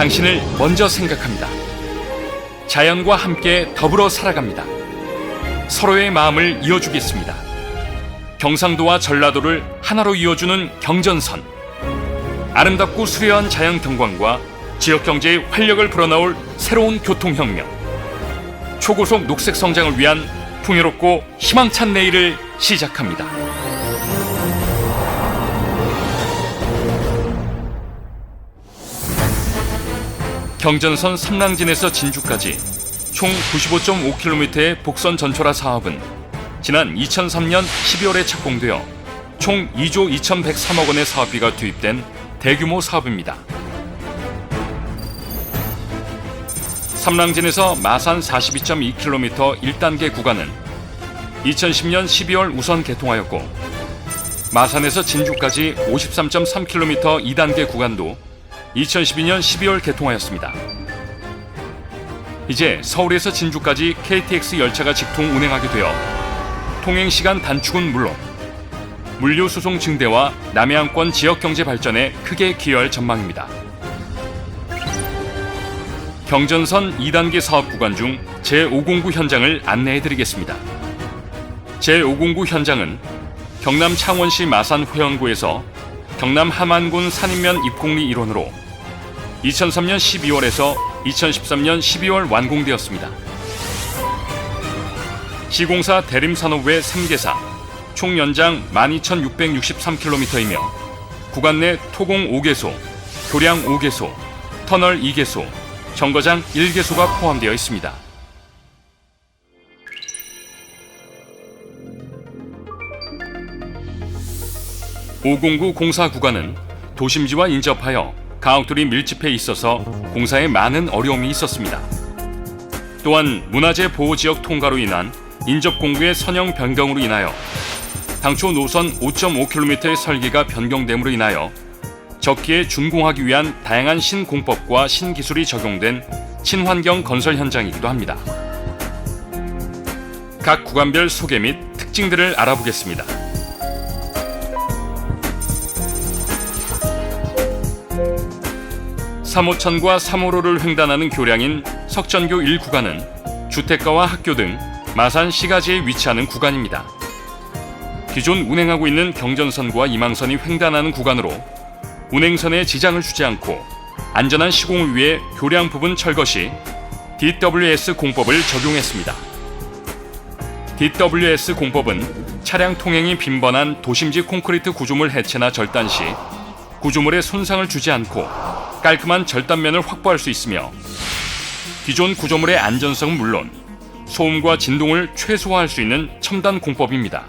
당신을 먼저 생각합니다. 자연과 함께 더불어 살아갑니다. 서로의 마음을 이어주겠습니다. 경상도와 전라도를 하나로 이어주는 경전선. 아름답고 수려한 자연 경관과 지역 경제의 활력을 불어넣을 새로운 교통혁명. 초고속 녹색 성장을 위한 풍요롭고 희망찬 내일을 시작합니다. 경전선 삼랑진에서 진주까지 총 95.5km의 복선 전철화 사업은 지난 2003년 12월에 착공되어 총 2조 2,103억 원의 사업비가 투입된 대규모 사업입니다. 삼랑진에서 마산 42.2km 1단계 구간은 2010년 12월 우선 개통하였고 마산에서 진주까지 53.3km 2단계 구간도 2012년 12월 개통하였습니다. 이제 서울에서 진주까지 KTX 열차가 직통 운행하게 되어 통행 시간 단축은 물론 물류 수송 증대와 남해안권 지역 경제 발전에 크게 기여할 전망입니다. 경전선 2단계 사업 구간 중 제509 현장을 안내해 드리겠습니다. 제509 현장은 경남 창원시 마산 호영구에서 경남 함안군 산인면 입공리 일원으로 2003년 12월에서 2013년 12월 완공되었습니다. 시공사 대림산업외 3개사 총 연장 12,663km이며 구간 내 토공 5개소, 교량 5개소, 터널 2개소, 정거장 1개소가 포함되어 있습니다. (509) 공사 구간은 도심지와 인접하여 가옥들이 밀집해 있어서 공사에 많은 어려움이 있었습니다. 또한 문화재 보호 지역 통과로 인한 인접 공구의 선형 변경으로 인하여 당초 노선 5.5km의 설계가 변경됨으로 인하여 적기에 준공하기 위한 다양한 신공법과 신기술이 적용된 친환경 건설 현장이기도 합니다. 각 구간별 소개 및 특징들을 알아보겠습니다. 삼호천과 3호로를 횡단하는 교량인 석전교 1구간은 주택가와 학교 등 마산 시가지에 위치하는 구간입니다. 기존 운행하고 있는 경전선과 이망선이 횡단하는 구간으로 운행선에 지장을 주지 않고 안전한 시공을 위해 교량 부분 철거 시 DWS 공법을 적용했습니다. DWS 공법은 차량 통행이 빈번한 도심지 콘크리트 구조물 해체나 절단 시 구조물에 손상을 주지 않고 깔끔한 절단면을 확보할 수 있으며 기존 구조물의 안전성은 물론 소음과 진동을 최소화할 수 있는 첨단 공법입니다.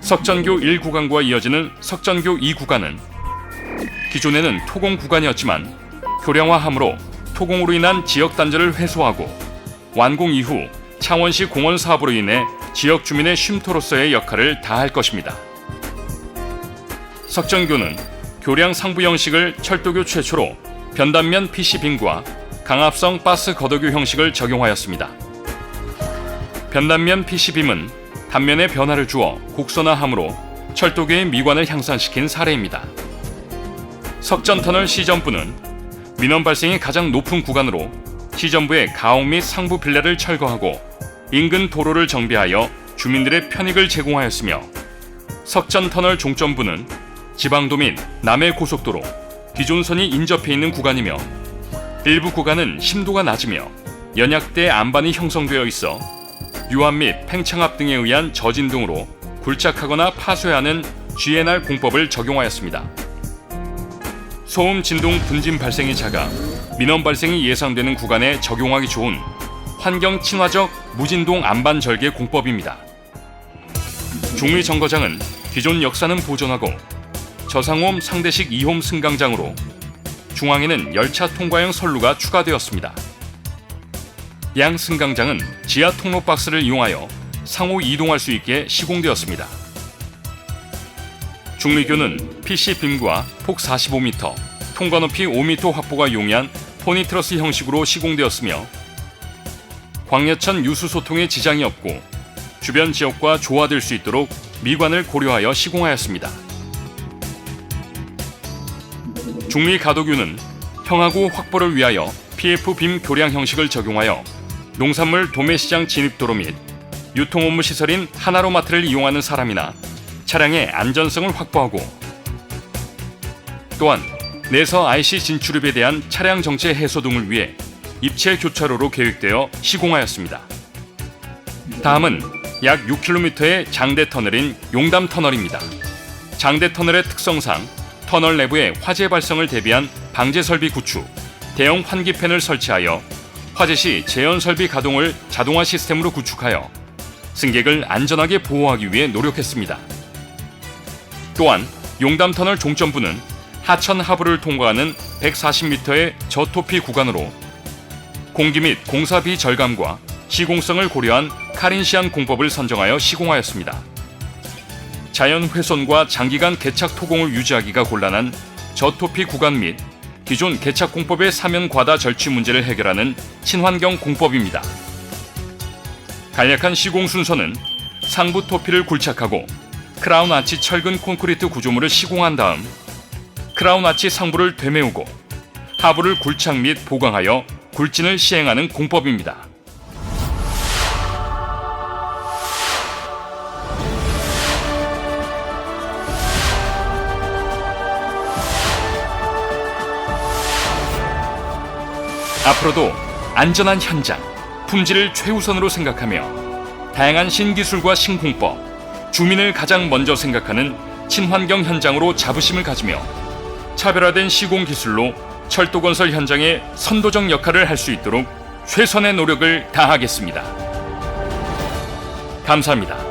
석전교 1구간과 이어지는 석전교 2구간은 기존에는 토공 구간이었지만 교량화함으로 토공으로 인한 지역 단절을 해소하고 완공 이후 창원시 공원 사업으로 인해 지역 주민의 쉼터로서의 역할을 다할 것입니다. 석전교는 교량 상부 형식을 철도교 최초로 변단면 PC빔과 강압성 가스 걷어교 형식을 적용하였습니다. 변단면 PC빔은 단면의 변화를 주어 곡선화함으로 철도교의 미관을 향상시킨 사례입니다. 석전터널 시전부는 민원 발생이 가장 높은 구간으로 시전부의 가옥 및 상부 빌라를 철거하고 인근 도로를 정비하여 주민들의 편익을 제공하였으며 석전터널 종점부는 지방도 및 남해 고속도로 기존선이 인접해 있는 구간이며 일부 구간은 심도가 낮으며 연약대 안반이 형성되어 있어 유압 및 팽창압 등에 의한 저진동으로 굴착하거나 파쇄하는 GNR 공법을 적용하였습니다. 소음 진동 분진 발생이 작아 민원 발생이 예상되는 구간에 적용하기 좋은 환경 친화적 무진동 안반 절개 공법입니다. 중위 정거장은 기존 역사는 보존하고 저상홈 상대식 2홈 승강장으로 중앙에는 열차 통과형 선루가 추가되었습니다. 양 승강장은 지하 통로 박스를 이용하여 상호 이동할 수 있게 시공되었습니다. 중리교는 PC 빔과 폭 45m, 통과 높이 5m 확보가 용이한 포니트러스 형식으로 시공되었으며 광야천 유수 소통에 지장이 없고 주변 지역과 조화될 수 있도록 미관을 고려하여 시공하였습니다. 중리 가도규는 형하구 확보를 위하여 PF 빔 교량 형식을 적용하여 농산물 도매시장 진입도로 및 유통 업무 시설인 하나로마트를 이용하는 사람이나 차량의 안전성을 확보하고 또한 내서 IC 진출입에 대한 차량 정체 해소 등을 위해 입체 교차로로 계획되어 시공하였습니다. 다음은 약 6km의 장대 터널인 용담 터널입니다. 장대 터널의 특성상 터널 내부에 화재 발생을 대비한 방제 설비 구축, 대형 환기팬을 설치하여 화재 시 재현 설비 가동을 자동화 시스템으로 구축하여 승객을 안전하게 보호하기 위해 노력했습니다. 또한 용담 터널 종점부는 하천 하부를 통과하는 140m의 저토피 구간으로 공기 및 공사비 절감과 시공성을 고려한 카린시안 공법을 선정하여 시공하였습니다. 자연 훼손과 장기간 개착 토공을 유지하기가 곤란한 저토피 구간 및 기존 개착 공법의 사면 과다 절취 문제를 해결하는 친환경 공법입니다. 간략한 시공 순서는 상부 토피를 굴착하고 크라운 아치 철근 콘크리트 구조물을 시공한 다음 크라운 아치 상부를 되메우고 하부를 굴착 및 보강하여 굴진을 시행하는 공법입니다. 앞으로도 안전한 현장, 품질을 최우선으로 생각하며 다양한 신기술과 신공법, 주민을 가장 먼저 생각하는 친환경 현장으로 자부심을 가지며 차별화된 시공 기술로 철도 건설 현장에 선도적 역할을 할 수 있도록 최선의 노력을 다하겠습니다. 감사합니다.